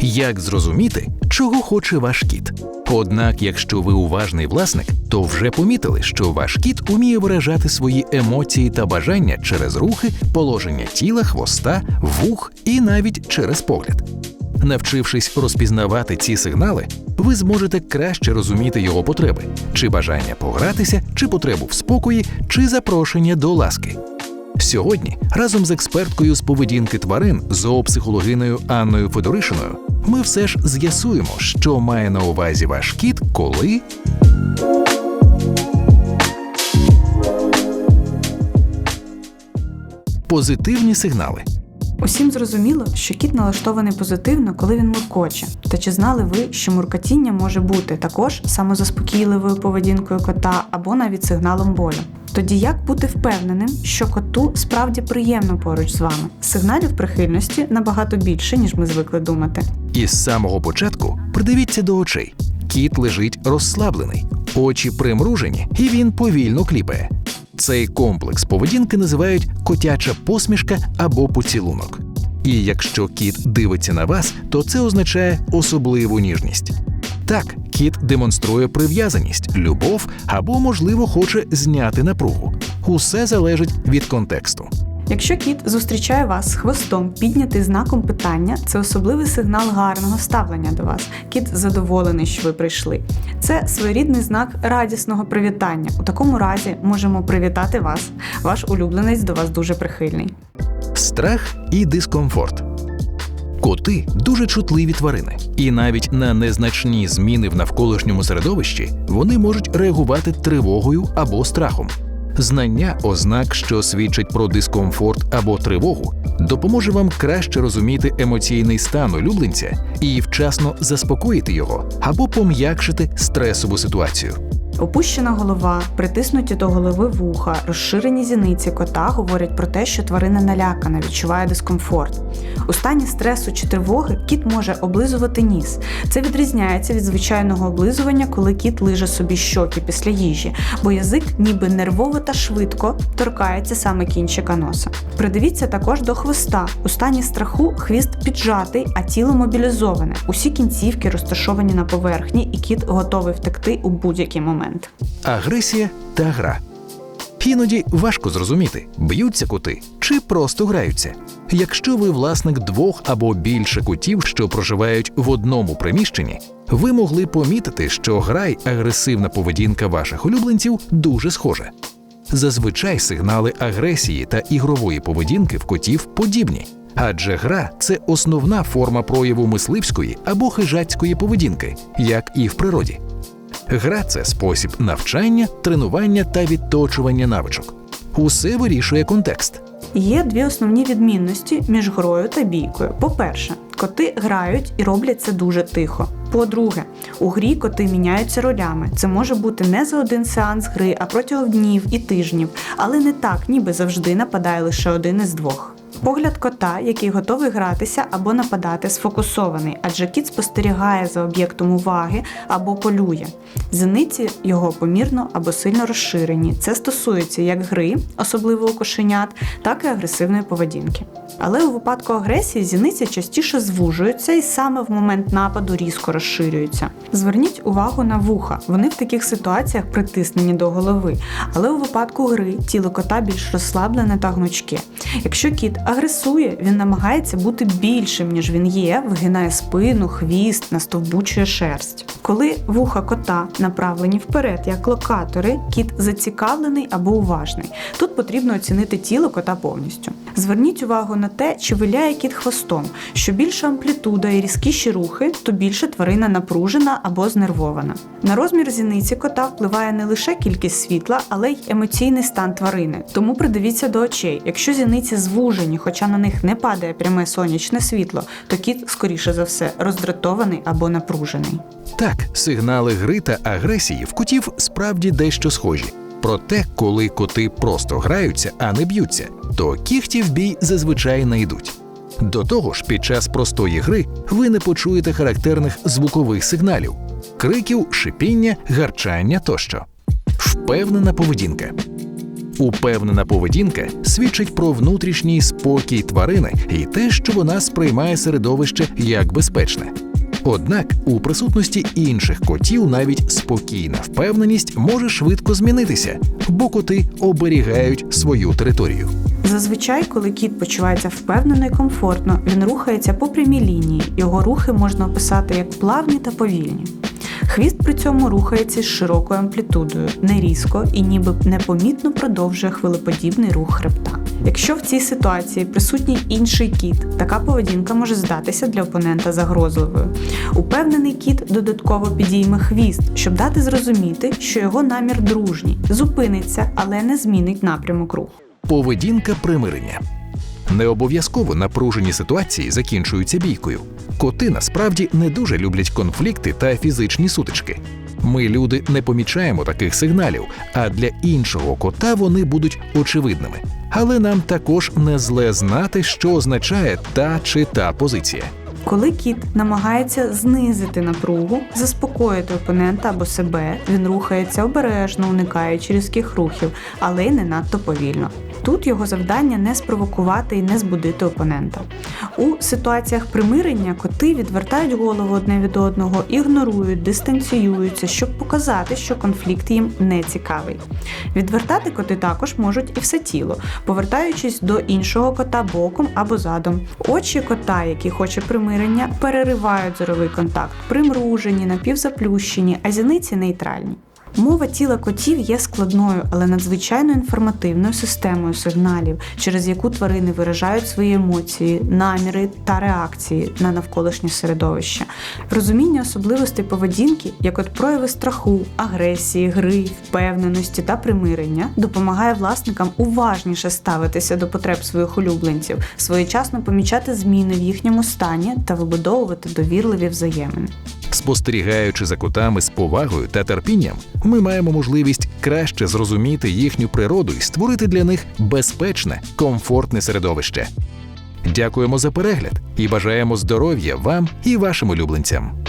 Як зрозуміти, чого хоче ваш кіт? Однак, якщо ви уважний власник, то вже помітили, що ваш кіт уміє виражати свої емоції та бажання через рухи, положення тіла, хвоста, вух і навіть через погляд. Навчившись розпізнавати ці сигнали, ви зможете краще розуміти його потреби, чи бажання погратися, чи потребу в спокої, чи запрошення до ласки. Сьогодні разом з експерткою з поведінки тварин, зоопсихологиною Анною Федоришиною, ми все ж з'ясуємо, що має на увазі ваш кіт, коли позитивні сигнали. Усім зрозуміло, що кіт налаштований позитивно, коли він муркоче. Та чи знали ви, що муркотіння може бути також самозаспокійливою поведінкою кота або навіть сигналом болю? Тоді як бути впевненим, що коту справді приємно поруч з вами? Сигналів прихильності набагато більше, ніж ми звикли думати. І з самого початку придивіться до очей. Кіт лежить розслаблений, очі примружені, і він повільно кліпає. Цей комплекс поведінки називають котяча посмішка або поцілунок. І якщо кіт дивиться на вас, то це означає особливу ніжність. Так, кіт демонструє прив'язаність, любов або, можливо, хоче зняти напругу. Усе залежить від контексту. Якщо кіт зустрічає вас з хвостом, піднятий знаком питання, це особливий сигнал гарного ставлення до вас. Кіт задоволений, що ви прийшли. Це своєрідний знак радісного привітання. У такому разі можемо привітати вас. Ваш улюбленець до вас дуже прихильний. Страх і дискомфорт. Коти дуже чутливі тварини, і навіть на незначні зміни в навколишньому середовищі вони можуть реагувати тривогою або страхом. Знання ознак, що свідчать про дискомфорт або тривогу, допоможе вам краще розуміти емоційний стан улюбленця і вчасно заспокоїти його або пом'якшити стресову ситуацію. Опущена голова, притиснуті до голови вуха, розширені зіниці кота говорять про те, що тварина налякана, відчуває дискомфорт. У стані стресу чи тривоги кіт може облизувати ніс. Це відрізняється від звичайного облизування, коли кіт лиже собі щоки після їжі, бо язик ніби нервово та швидко торкається саме кінчика носа. Придивіться також до хвоста. У стані страху хвіст піджатий, а тіло мобілізоване. Усі кінцівки розташовані на поверхні, і кіт готовий втекти у будь-який момент. Агресія та гра. Іноді важко зрозуміти, б'ються коти чи просто граються. Якщо ви власник двох або більше котів, що проживають в одному приміщенні, ви могли помітити, що гра й агресивна поведінка ваших улюбленців дуже схожа. Зазвичай сигнали агресії та ігрової поведінки в котів подібні, адже гра це основна форма прояву мисливської або хижацької поведінки, як і в природі. Гра це спосіб навчання, тренування та відточування навичок. Усе вирішує контекст. Є дві основні відмінності між грою та бійкою. По-перше, коти грають і роблять це дуже тихо. По-друге, у грі коти міняються ролями. Це може бути не за один сеанс гри, а протягом днів і тижнів, але не так, ніби завжди нападає лише один із двох. Погляд кота, який готовий гратися або нападати, сфокусований, адже кіт спостерігає за об'єктом уваги або полює. Зениці його помірно або сильно розширені. Це стосується як гри, особливо у кошенят, так і агресивної поведінки. Але у випадку агресії зіниці частіше звужуються і саме в момент нападу різко розширюються. Зверніть увагу на вуха. Вони в таких ситуаціях притиснені до голови, але у випадку гри тіло кота більш розслаблене та гнучке. Якщо кіт агресує, він намагається бути більшим, ніж він є, вигинає спину, хвіст, настовбучує шерсть. Коли вуха кота направлені вперед, як локатори, кіт зацікавлений або уважний. Тут потрібно оцінити тіло кота повністю. Зверніть увагу на те, чи виляє кіт хвостом. Що більша амплітуда і різкіші рухи, то більше тварина напружена або знервована. На розмір зіниці кота впливає не лише кількість світла, але й емоційний стан тварини. Тому придивіться до очей. Якщо зіниці звужені, хоча на них не падає пряме сонячне світло, то кіт, скоріше за все, роздратований або напружений. Так, сигнали гри та агресії в котів справді дещо схожі. Проте, коли коти просто граються, а не б'ються, то кіхті в бій зазвичай не йдуть. До того ж, під час простої гри ви не почуєте характерних звукових сигналів криків, шипіння, гарчання тощо. Впевнена поведінка. Упевнена поведінка свідчить про внутрішній спокій тварини і те, що вона сприймає середовище як безпечне. Однак у присутності інших котів навіть спокійна впевненість може швидко змінитися, бо коти оберігають свою територію. Зазвичай, коли кіт почувається впевнено і комфортно, він рухається по прямій лінії. Його рухи можна описати як плавні та повільні. Хвіст при цьому рухається з широкою амплітудою, не різко і ніби непомітно продовжує хвилеподібний рух хребта. Якщо в цій ситуації присутній інший кіт, така поведінка може здатися для опонента загрозливою. Упевнений кіт додатково підійме хвіст, щоб дати зрозуміти, що його намір дружній, зупиниться, але не змінить напрямок руху. Поведінка примирення. Не обов'язково напружені ситуації закінчуються бійкою. Коти насправді не дуже люблять конфлікти та фізичні сутички. Ми, люди, не помічаємо таких сигналів, а для іншого кота вони будуть очевидними. Але нам також не зле знати, що означає та чи та позиція. Коли кіт намагається знизити напругу, заспокоїти опонента або себе, він рухається обережно, уникаючи різких рухів, але й не надто повільно. Тут його завдання не спровокувати і не збудити опонента. У ситуаціях примирення коти відвертають голову одне від одного, ігнорують, дистанціюються, щоб показати, що конфлікт їм не цікавий. Відвертати коти також можуть і все тіло, повертаючись до іншого кота боком або задом. Очі кота, який хоче примирення, переривають зоровий контакт, примружені, напівзаплющені, а зіниці нейтральні. Мова тіла котів є складною, але надзвичайно інформативною системою сигналів, через яку тварини виражають свої емоції, наміри та реакції на навколишнє середовище. Розуміння особливостей поведінки, як от прояви страху, агресії, гри, впевненості та примирення, допомагає власникам уважніше ставитися до потреб своїх улюбленців, своєчасно помічати зміни в їхньому стані та вибудовувати довірливі взаємини. Спостерігаючи за котами з повагою та терпінням, ми маємо можливість краще зрозуміти їхню природу і створити для них безпечне, комфортне середовище. Дякуємо за перегляд і бажаємо здоров'я вам і вашим улюбленцям.